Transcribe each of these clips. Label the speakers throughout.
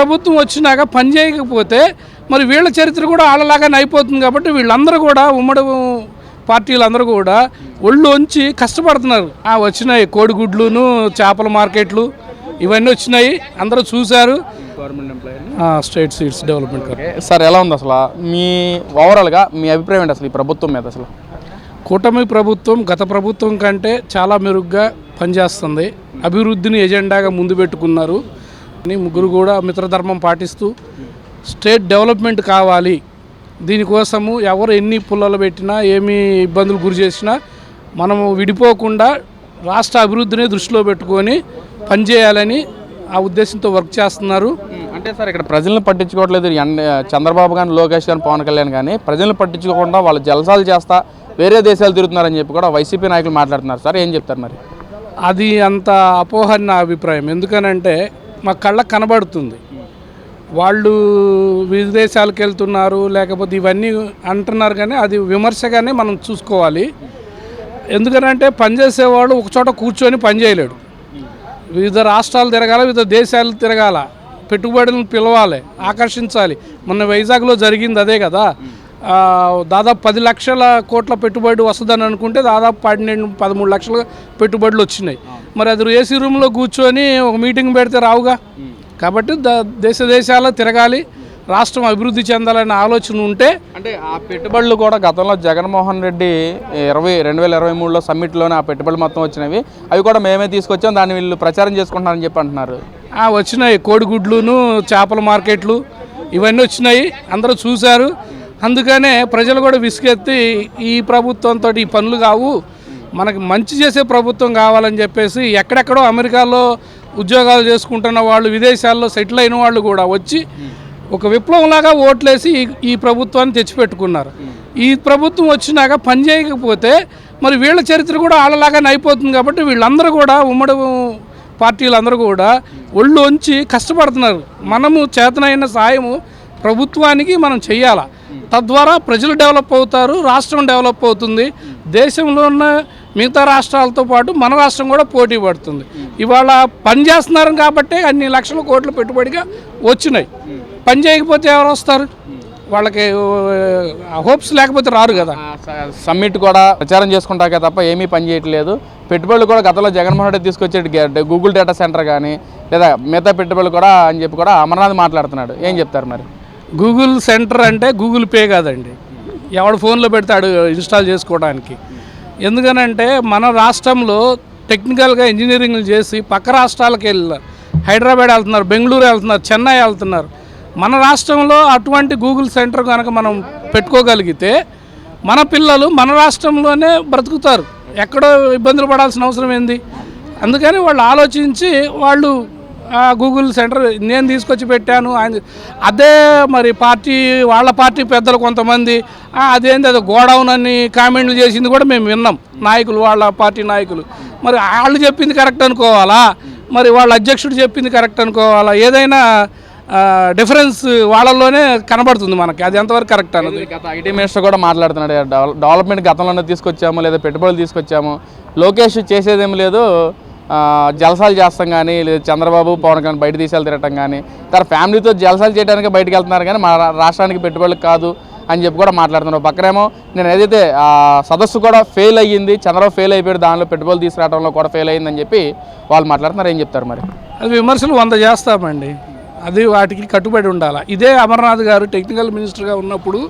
Speaker 1: ప్రభుత్వం వచ్చినాక పని చేయకపోతే మరి వీళ్ళ చరిత్ర కూడా వాళ్ళలాగానే అయిపోతుంది కాబట్టి వీళ్ళందరూ కూడా ఉమ్మడి పార్టీలందరూ కూడా ఒళ్ళు వంచి కష్టపడుతున్నారు. ఆ వచ్చినాయి కోడిగుడ్లును చేపల మార్కెట్లు ఇవన్నీ వచ్చినాయి. అందరూ చూశారు. State seeds development.
Speaker 2: సార్ ఎలా ఉంది అసలు? మీ ఓవరాల్గా మీ అభిప్రాయం ఏంటి అసలు ఈ ప్రభుత్వం మీద అసలు?
Speaker 1: కూటమి ప్రభుత్వం గత ప్రభుత్వం కంటే చాలా మెరుగ్గా పనిచేస్తుంది. అభివృద్ధిని ఎజెండాగా ముందు పెట్టుకున్నారు. ముగ్గురు కూడా మిత్రధర్మం పాటిస్తూ స్టేట్ డెవలప్మెంట్ కావాలి. దీనికోసము ఎవరు ఎన్ని పుల్లలు పెట్టినా ఏమి ఇబ్బందులు గురి చేసినా మనము విడిపోకుండా రాష్ట్ర అభివృద్ధిని దృష్టిలో పెట్టుకొని పనిచేయాలని ఆ ఉద్దేశంతో వర్క్ చేస్తున్నారు.
Speaker 2: అంటే సార్ ఇక్కడ ప్రజలను పట్టించుకోవట్లేదు. చంద్రబాబు కానీ లోకేష్ కానీ పవన్ కళ్యాణ్ కానీ ప్రజలను పట్టించుకోకుండా వాళ్ళు జలసాలు చేస్తా వేరే దేశాలు తిరుగుతున్నారని చెప్పి కూడా వైసీపీ నాయకులు మాట్లాడుతున్నారు. సార్ ఏం చెప్తారు మరి?
Speaker 1: అది అంత అపోహ నా అభిప్రాయం. ఎందుకనంటే మా కళ్ళకు కనబడుతుంది. వాళ్ళు విదేశాలకు వెళ్తున్నారు లేకపోతే ఇవన్నీ అంటున్నారు కానీ అది విమర్శగానే మనం చూసుకోవాలి. ఎందుకనంటే పనిచేసేవాడు ఒకచోట కూర్చొని పనిచేయలేడు వివిధ రాష్ట్రాలు తిరగాల వివిధ దేశాలు తిరగాల. పెట్టుబడులను పిలవాలి ఆకర్షించాలి. మొన్న వైజాగ్లో జరిగింది అదే కదా. దాదాపు పది లక్షల కోట్ల పెట్టుబడి వస్తుందని అనుకుంటే దాదాపు పన్నెండు పదమూడు లక్షల పెట్టుబడులు వచ్చినాయి. మరి అది ఏసీ రూమ్లో కూర్చొని ఒక మీటింగ్ పెడితే రావుగా. కాబట్టి ద- దేశ దేశాల్లో తిరగాలి రాష్ట్రం అభివృద్ధి చెందాలనే ఆలోచన ఉంటే
Speaker 2: అంటే ఆ పెట్టుబడులు కూడా గతంలో జగన్మోహన్ రెడ్డి ఇరవై రెండు వేల ఇరవై మూడులో సమ్మిట్లోనే ఆ పెట్టుబడులు మొత్తం వచ్చినవి. అవి కూడా మేమే తీసుకొచ్చాం దాన్ని వీళ్ళు ప్రచారం చేసుకుంటున్నారని చెప్పి అంటున్నారు.
Speaker 1: ఆ, వచ్చినాయి కోడిగుడ్లును చేపల మార్కెట్లు ఇవన్నీ వచ్చినాయి అందరూ చూశారు. అందుకనే ప్రజలు కూడా విసుగెత్తి ఈ ప్రభుత్వంతో ఈ పనులు కావు. మనకి మంచి చేసే ప్రభుత్వం కావాలని చెప్పేసి ఎక్కడెక్కడో అమెరికాలో ఉద్యోగాలు చేసుకుంటున్న వాళ్ళు విదేశాల్లో సెటిల్ అయిన వాళ్ళు కూడా వచ్చి ఒక విప్లవంలాగా ఓట్లేసి ఈ- ప్రభుత్వాన్ని తెచ్చిపెట్టుకున్నారు. ఈ ప్రభుత్వం వచ్చినాక పని చేయకపోతే మరి వీళ్ళ చరిత్ర కూడా వాళ్ళలాగానే అయిపోతుంది కాబట్టి వీళ్ళందరూ కూడా ఉమ్మడి పార్టీలందరూ కూడా ఒళ్ళు వంచి కష్టపడుతున్నారు. మనము చేతనైన సాయము ప్రభుత్వానికి మనం చేయాలా తద్వారా ప్రజలు డెవలప్ అవుతారు రాష్ట్రం డెవలప్ అవుతుంది. దేశంలో ఉన్న మిగతా రాష్ట్రాలతో పాటు మన రాష్ట్రం కూడా పోటీ పడుతుంది. ఇవాళ పని చేస్తున్నారు కాబట్టి అన్ని లక్షల కోట్ల పెట్టుబడిగా వచ్చినాయి. పని చేయకపోతే ఎవరు వస్తారు? వాళ్ళకి హోప్స్ లేకపోతే రారు కదా.
Speaker 2: సమ్మిట్ కూడా ప్రచారం చేసుకుంటాకే తప్ప ఏమీ పని చేయట్లేదు. పెట్టుబడులు కూడా గతంలో జగన్మోహన్ రెడ్డి తీసుకొచ్చే గే- గూగుల్ డేటా సెంటర్ కానీ లేదా మిగతా పెట్టుబడులు కూడా అని చెప్పి కూడా అమర్నాథ్ మాట్లాడుతున్నాడు. ఏం చెప్తారు మరి?
Speaker 1: గూగుల్ సెంటర్ అంటే గూగుల్ పే కాదండి. ఎవడు ఫోన్లో పెడతాడు ఇన్స్టాల్ చేసుకోవడానికి. ఎందుకనంటే మన రాష్ట్రంలో టెక్నికల్గా ఇంజనీరింగ్లు చేసి పక్క రాష్ట్రాలకు వెళ్ళారు హైదరాబాద్ వెళ్తున్నారు బెంగళూరు వెళ్తున్నారు చెన్నై వెళ్తున్నారు. మన రాష్ట్రంలో అటువంటి గూగుల్ సెంటర్ కనుక మనం పెట్టుకోగలిగితే మన పిల్లలు మన రాష్ట్రంలోనే బ్రతుకుతారు. ఎక్కడో ఇబ్బందులు పడాల్సిన అవసరం ఏంది? అందుకని వాళ్ళు ఆలోచించి వాళ్ళు గూగుల్ సెంటర్ నేను తీసుకొచ్చి పెట్టాను. ఆయన అదే మరి పార్టీ వాళ్ళ పార్టీ పెద్దలు కొంతమంది అదేంది అది గోడౌన్ అని కామెంట్లు చేసింది కూడా మేము విన్నాం. నాయకులు వాళ్ళ పార్టీ నాయకులు. మరి వాళ్ళు చెప్పింది కరెక్ట్ అనుకోవాలా? మరి వాళ్ళ అధ్యక్షుడు చెప్పింది కరెక్ట్ అనుకోవాలా? ఏదైనా డిఫరెన్స్ వాళ్ళల్లోనే కనబడుతుంది మనకి. అది ఎంతవరకు కరెక్ట్ అన్నది?
Speaker 2: గత ఐటీ మినిస్టర్ కూడా మాట్లాడుతున్నాడు. డెవలప్మెంట్ గతంలోనే తీసుకొచ్చాము లేదా పెట్టుబడులు తీసుకొచ్చాము. లోకేష్ చేసేదేం లేదు. జలసాలు చేస్తాం కానీ లేదా చంద్రబాబు పవన్ కళ్యాణ్ బయట దేశాలు తిరగటం కానీ తన ఫ్యామిలీతో జలసాలు చేయడానికి బయటకు వెళ్తున్నారు కానీ మా రాష్ట్రానికి పెట్టుబడులు కాదు అని చెప్పి కూడా మాట్లాడుతున్నారు. పక్కనేమో నేను ఏదైతే ఆ సదస్సు కూడా ఫెయిల్ అయ్యింది చంద్రబాబు ఫెయిల్ అయిపోయాడు దానిలో పెట్టుబడులు తీసుకురావడంలో కూడా ఫెయిల్ అయ్యిందని చెప్పి వాళ్ళు మాట్లాడుతున్నారు. ఏం చెప్తారు మరి?
Speaker 1: అది విమర్శలు వంద చేస్తామండి. అది వాటికి కట్టుబడి ఉండాలి. ఇదే అమర్నాథ్ గారు టెక్నికల్ మినిస్టర్గా ఉన్నప్పుడు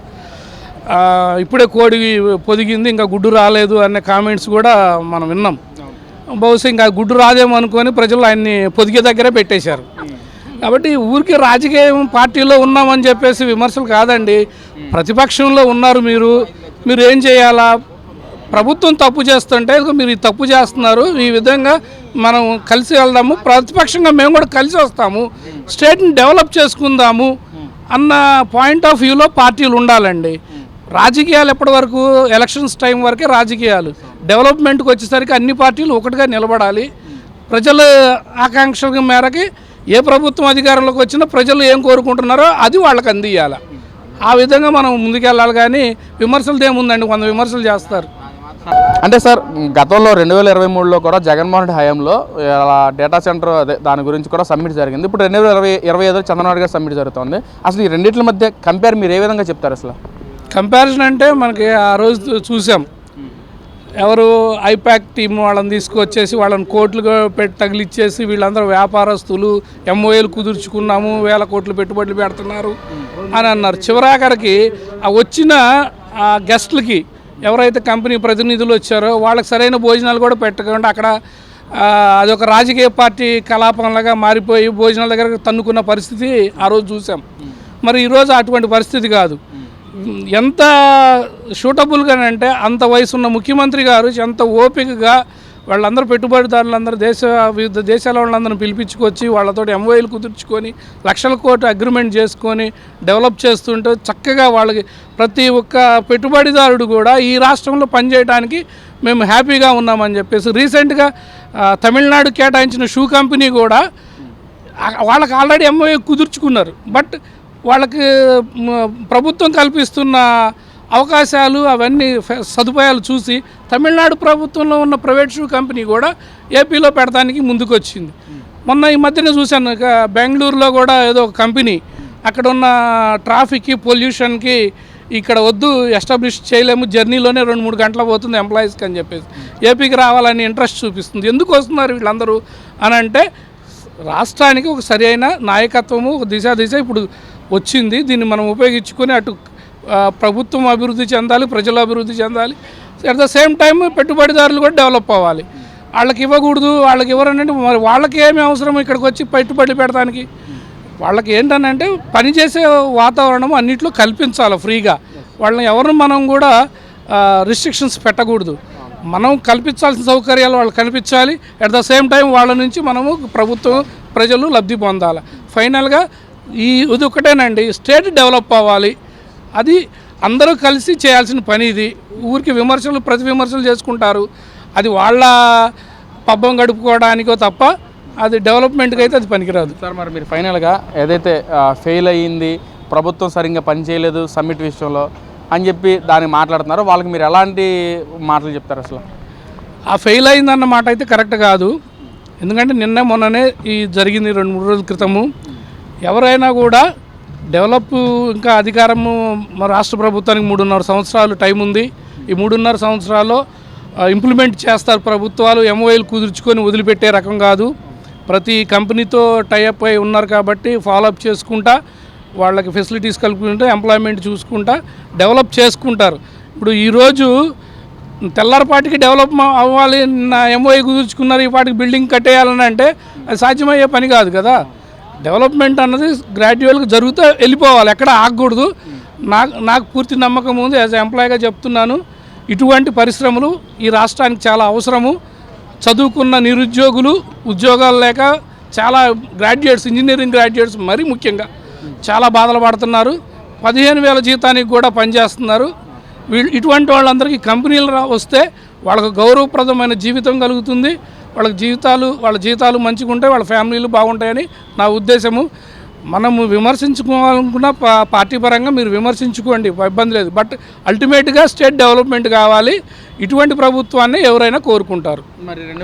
Speaker 1: ఇప్పుడే కోడి పొదిగింది ఇంకా గుడ్డు రాలేదు అనే కామెంట్స్ కూడా మనం విన్నాం. బహుశా ఇంకా గుడ్డు రాదేమో అనుకొని ప్రజలు ఆయన్ని పొదిగే దగ్గరే పెట్టేశారు. కాబట్టి ఊరికి రాజకీయం పార్టీలో ఉన్నామని చెప్పేసి విమర్శలు కాదండి. ప్రతిపక్షంలో ఉన్నారు మీరు. మీరు ఏం చేయాలా? ప్రభుత్వం తప్పు చేస్తుంటే మీరు ఈ తప్పు చేస్తున్నారు. ఈ విధంగా మనం కలిసి వెళ్దాము. ప్రతిపక్షంగా మేము కూడా కలిసి వస్తాము. స్టేట్ని డెవలప్ చేసుకుందాము అన్న పాయింట్ ఆఫ్ వ్యూలో పార్టీలు ఉండాలండి. రాజకీయాలు ఎప్పటి వరకు? ఎలక్షన్స్ టైం వరకే రాజకీయాలు. డెవలప్మెంట్కి వచ్చేసరికి అన్ని పార్టీలు ఒకటిగా నిలబడాలి. ప్రజల ఆకాంక్షల మేరకి ఏ ప్రభుత్వం అధికారంలోకి వచ్చినా ప్రజలు ఏం కోరుకుంటున్నారో అది వాళ్ళకి అందియాలి ఆ విధంగా మనం ముందుకెళ్ళాలి కానీ విమర్శలు ఏముందండి? వంద విమర్శలు చేస్తారు.
Speaker 2: అంటే సార్ గతంలో రెండు వేల ఇరవై మూడులో కూడా జగన్మోహన్ రెడ్డి హయాంలో డేటా సెంటర్ అదే దాని గురించి కూడా సబ్మిట్ జరిగింది. ఇప్పుడు రెండు వేల ఇరవై ఇరవై ఐదులో చంద్రబాబు గారు సబ్మిట్ జరుగుతుంది. అసలు ఈ రెండింటి మధ్య కంపేర్ మీరు ఏ విధంగా చెప్తారు అసలు?
Speaker 1: కంపారిజన్ అంటే మనకి ఆ రోజు చూసాం. ఎవరు ఐపాక్ టీం వాళ్ళని తీసుకొచ్చేసి వాళ్ళని కోట్లు పెట్టి తగిలిచ్చేసి వీళ్ళందరూ వ్యాపారస్తులు ఎంఓఏలు కుదుర్చుకున్నాము వేల కోట్లు పెట్టుబడులు పెడుతున్నారు అని అన్నారు. చివరాఖరికి వచ్చిన ఆ గెస్ట్లకి ఎవరైతే కంపెనీ ప్రతినిధులు వచ్చారో వాళ్ళకి సరైన భోజనాలు కూడా పెట్టకుండా అక్కడ అదొక రాజకీయ పార్టీ కలాపంలాగా మారిపోయి భోజనాల దగ్గర తన్నుకున్న పరిస్థితి ఆ రోజు చూసాం. మరి ఈరోజు అటువంటి పరిస్థితి కాదు. ఎంత షూటబుల్గా అంటే అంత వయసు ఉన్న ముఖ్యమంత్రి గారు ఎంత ఓపికగా వాళ్ళందరూ పెట్టుబడిదారులందరూ దేశ వివిధ దేశాల వాళ్ళందరిని పిలిపించుకొచ్చి వాళ్ళతో ఎంఓఏలు కుదుర్చుకొని లక్షల కోట్లు అగ్రిమెంట్ చేసుకొని డెవలప్ చేస్తుంటే చక్కగా వాళ్ళకి ప్రతి ఒక్క పెట్టుబడిదారుడు కూడా ఈ రాష్ట్రంలో పనిచేయడానికి మేము హ్యాపీగా ఉన్నామని చెప్పేసి రీసెంట్గా తమిళనాడు కేటాయించిన షూ కంపెనీ కూడా వాళ్ళకి ఆల్రెడీ ఎంఓఏ కుదుర్చుకున్నారు. బట్ వాళ్ళకి ప్రభుత్వం కల్పిస్తున్న అవకాశాలు అవన్నీ సదుపాయాలు చూసి తమిళనాడు ప్రభుత్వంలో ఉన్న ప్రైవేట్ షూ కంపెనీ కూడా ఏపీలో పెడతానికి ముందుకొచ్చింది. మొన్న ఈ మధ్యన చూశాను బెంగళూరులో కూడా ఏదో ఒక కంపెనీ అక్కడ ఉన్న ట్రాఫిక్కి పొల్యూషన్కి ఇక్కడ వద్దు ఎస్టాబ్లిష్ చేయలేము జర్నీలోనే రెండు మూడు గంటల పోతుంది ఎంప్లాయీస్కి అని చెప్పేసి. ఏపీకి రావాలని ఇంట్రెస్ట్ చూపిస్తుంది. ఎందుకు వస్తున్నారు వీళ్ళందరూ అని అంటే రాష్ట్రానికి ఒక సరి అయిన నాయకత్వము ఒక దిశ దిశ ఇప్పుడు వచ్చింది. దీన్ని మనం ఉపయోగించుకొని అటు ప్రభుత్వం అభివృద్ధి చెందాలి ప్రజలు అభివృద్ధి చెందాలి. అట్ ద సేమ్ టైం పెట్టుబడిదారులు కూడా డెవలప్ అవ్వాలి. వాళ్ళకి ఇవ్వకూడదు వాళ్ళకి ఇవ్వరనంటే మరి వాళ్ళకి ఏమి అవసరం ఇక్కడికి వచ్చి పెట్టుబడి పెడతానికి? వాళ్ళకి ఏంటనంటే పనిచేసే వాతావరణం అన్నిట్లో కల్పించాలి ఫ్రీగా. వాళ్ళని ఎవరిని మనం కూడా రిస్ట్రిక్షన్స్ పెట్టకూడదు. మనం కల్పించాల్సిన సౌకర్యాలు వాళ్ళు కల్పించాలి. అట్ ద సేమ్ టైం వాళ్ళ నుంచి మనము ప్రభుత్వం ప్రజలు లబ్ధి పొందాలి. ఫైనల్గా ఈ ఇది ఒకటేనండి. స్టేట్ డెవలప్ అవ్వాలి. అది అందరూ కలిసి చేయాల్సిన పని ఇది. ఊరికి విమర్శలు ప్రతి విమర్శలు చేసుకుంటారు. అది వాళ్ళ పబ్బం గడుపుకోవడానికో తప్ప అది డెవలప్మెంట్కి అయితే అది పనికిరాదు.
Speaker 2: సార్ మరి మీరు ఫైనల్గా ఏదైతే ఫెయిల్ అయ్యింది ప్రభుత్వం సరిగ్గా పనిచేయలేదు సమ్మిట్ విషయంలో అని చెప్పి దాన్ని మాట్లాడుతున్నారో వాళ్ళకి మీరు ఎలాంటి మాటలు చెప్తారు అసలు?
Speaker 1: ఆ ఫెయిల్ అయిందన్న మాట అయితే కరెక్ట్ కాదు. ఎందుకంటే నిన్న మొన్ననే ఈ జరిగింది రెండు మూడు రోజుల క్రితము. ఎవరైనా కూడా డెవలప్ ఇంకా అధికారము మా రాష్ట్ర ప్రభుత్వానికి మూడున్నర సంవత్సరాలు టైం ఉంది. ఈ మూడున్నర సంవత్సరాల్లో ఇంప్లిమెంట్ చేస్తారు ప్రభుత్వాలు ఎంఓఐలు కుదుర్చుకొని వదిలిపెట్టే రకం కాదు. ప్రతి కంపెనీతో టైఅప్ అయి ఉన్నారు కాబట్టి ఫాలోఅప్ చేసుకుంటా వాళ్ళకి ఫెసిలిటీస్ కలుపుకుంటూ ఎంప్లాయ్మెంట్ చూసుకుంటా డెవలప్ చేసుకుంటారు. ఇప్పుడు ఈరోజు తెల్లారిపాటికి డెవలప్ అవ్వాలి నా ఎంఓఏ కుదుర్చుకున్నారు ఈ పాటికి బిల్డింగ్ కట్టేయాలని అంటే అది సాధ్యమయ్యే పని కాదు కదా. డెవలప్మెంట్ అన్నది గ్రాడ్యువల్గా జరుగుతూ వెళ్ళిపోవాలి. ఎక్కడ ఆగకూడదు. నాకు నాకు పూర్తి నమ్మకం ఉంది. యాజ్ ఎంప్లాయీగా చెప్తున్నాను. ఇటువంటి పరిశ్రమలు ఈ రాష్ట్రానికి చాలా అవసరము. చదువుకున్న నిరుద్యోగులు ఉద్యోగాలు లేక చాలా గ్రాడ్యుయేట్స్ ఇంజనీరింగ్ గ్రాడ్యుయేట్స్ మరీ ముఖ్యంగా చాలా బాధలు పడుతున్నారు. పదిహేను వేల జీతానికి కూడా పనిచేస్తున్నారు. వీళ్ళు ఇటువంటి వాళ్ళందరికీ కంపెనీలు వస్తే వాళ్ళకు గౌరవప్రదమైన జీవితం కలుగుతుంది. వాళ్ళకి జీవితాలు వాళ్ళ జీవితాలు మంచిగా ఉంటాయి వాళ్ళ ఫ్యామిలీలు బాగుంటాయని నా ఉద్దేశము. మనము విమర్శించుకోవాలనుకున్న పార్టీ పరంగా మీరు విమర్శించుకోండి ఇబ్బంది లేదు. బట్ అల్టిమేట్గా స్టేట్ డెవలప్మెంట్ కావాలి. ఇటువంటి ప్రభుత్వాన్ని ఎవరైనా కోరుకుంటారు.
Speaker 2: మరి రెండు